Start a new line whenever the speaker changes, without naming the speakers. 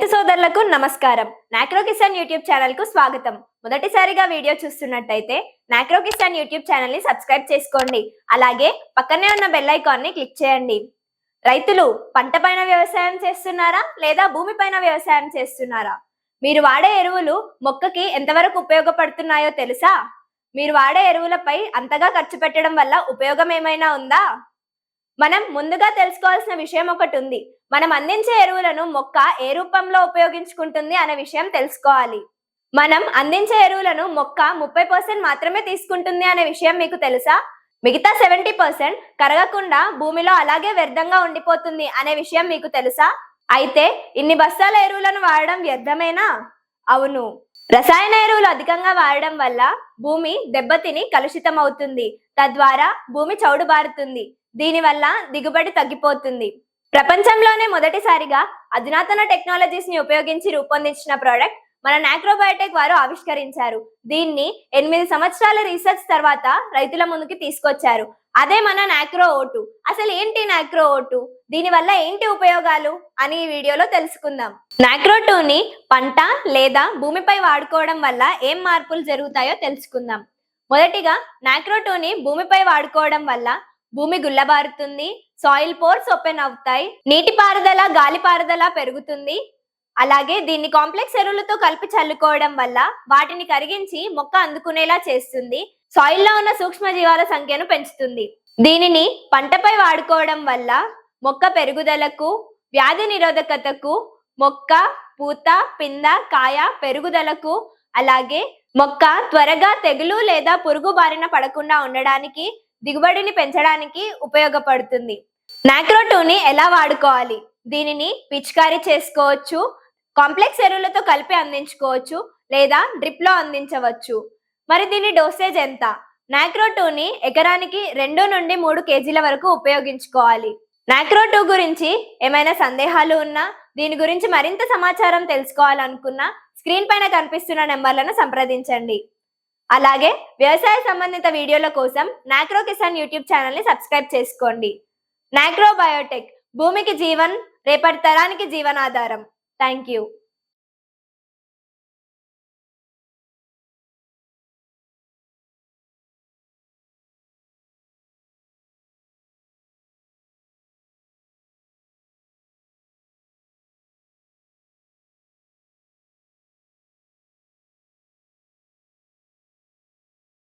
సోదరులకు నమస్కారం. నాక్రో కిసాన్ యూట్యూబ్ ఛానల్కు స్వాగతం. మొదటిసారిగా వీడియో చూస్తున్నట్టయితే నాక్రో కిసాన్ యూట్యూబ్ ఛానల్ని సబ్స్క్రైబ్ చేసుకోండి. అలాగే పక్కనే ఉన్న బెల్ ఐకాన్ని క్లిక్ చేయండి. రైతులు పంట పైన వ్యవసాయం చేస్తున్నారా? లేదా భూమి పైన వ్యవసాయం చేస్తున్నారా? మీరు వాడే ఎరువులు మొక్కకి ఎంతవరకు ఉపయోగపడుతున్నాయో తెలుసా? మీరు వాడే ఎరువులపై అంతగా ఖర్చు పెట్టడం వల్ల ఉపయోగం ఏమైనా ఉందా? మనం ముందుగా తెలుసుకోవాల్సిన విషయం ఒకటి ఉంది. మనం అందించే ఎరువులను మొక్క ఏ రూపంలో ఉపయోగించుకుంటుంది అనే విషయం తెలుసుకోవాలి. మనం అందించే ఎరువులను మొక్క ముప్పై పర్సెంట్ మాత్రమే తీసుకుంటుంది అనే విషయం మీకు తెలుసా? మిగతా సెవెంటీ పర్సెంట్ కరగకుండా భూమిలో అలాగే వ్యర్థంగా ఉండిపోతుంది అనే విషయం మీకు తెలుసా? అయితే ఇన్ని బస్తాల ఎరువులను వాడడం వ్యర్థమేనా? అవును. రసాయన ఎరువులు అధికంగా వాడడం వల్ల భూమి దెబ్బతిని కలుషితం అవుతుంది తద్వారా భూమి చౌడుబారుతుంది దీనివల్ల దిగుబడి తగ్గిపోతుంది. ప్రపంచంలోనే మొదటిసారిగా అధునాతన టెక్నాలజీస్ని ఉపయోగించి రూపొందించిన ప్రోడక్ట్ మన నాక్రోబయోటెక్ వారు ఆవిష్కరించారు. దీన్ని ఎనిమిది సంవత్సరాల రీసెర్చ్ తర్వాత రైతుల ముందుకి తీసుకొచ్చారు. అదే మన నాక్రో ఓటు. అసలు ఏంటి నాక్రో ఓటు? దీని వల్ల ఏంటి ఉపయోగాలు? అని ఈ వీడియోలో తెలుసుకుందాం. నాక్రో టూని పంట లేదా భూమిపై వాడుకోవడం వల్ల ఏం మార్పులు జరుగుతాయో తెలుసుకుందాం. మొదటిగా నాక్రో టూని భూమిపై వాడుకోవడం వల్ల భూమి గుల్లబారుతుంది సాయిల్ పోర్స్ ఓపెన్ అవుతాయి. నీటి పారుదల గాలి పారుదల పెరుగుతుంది. అలాగే దీన్ని కాంప్లెక్స్ ఎరువులతో కలిపి చల్లుకోవడం వల్ల వాటిని కరిగించి మొక్క అందుకునేలా చేస్తుంది. సాయిల్లో ఉన్న సూక్ష్మ జీవాల సంఖ్యను పెంచుతుంది. దీనిని పంటపై వాడుకోవడం వల్ల మొక్క పెరుగుదలకు వ్యాధి నిరోధకతకు మొక్క పూత పింద కాయ పెరుగుదలకు అలాగే మొక్క త్వరగా తెగులు లేదా పురుగు బారిన పడకుండా ఉండడానికి దిగుబడిని పెంచడానికి ఉపయోగపడుతుంది. నాక్రోటూని ఎలా వాడుకోవాలి? దీనిని పిచికారీ చేసుకోవచ్చు కాంప్లెక్స్ ఎరువులతో కలిపి అందించుకోవచ్చు లేదా డ్రిప్లో అందించవచ్చు. మరి దీని డోసేజ్ ఎంత? నాక్రోటూని ఎకరానికి రెండు నుండి మూడు కేజీల వరకు ఉపయోగించుకోవాలి. నాక్రోటూ గురించి ఏమైనా సందేహాలు ఉన్నా దీని గురించి మరింత సమాచారం తెలుసుకోవాలనుకున్నా స్క్రీన్ పైన కనిపిస్తున్న నెంబర్లను సంప్రదించండి. అలాగే వ్యవసాయ సంబంధిత వీడియోల కోసం నాక్రో కిసాన్ యూట్యూబ్ ఛానల్ని సబ్స్క్రైబ్ చేసుకోండి. నాక్రో బయోటెక్ భూమికి జీవన్ రేపటి తరానికి జీవనాధారం. Thank you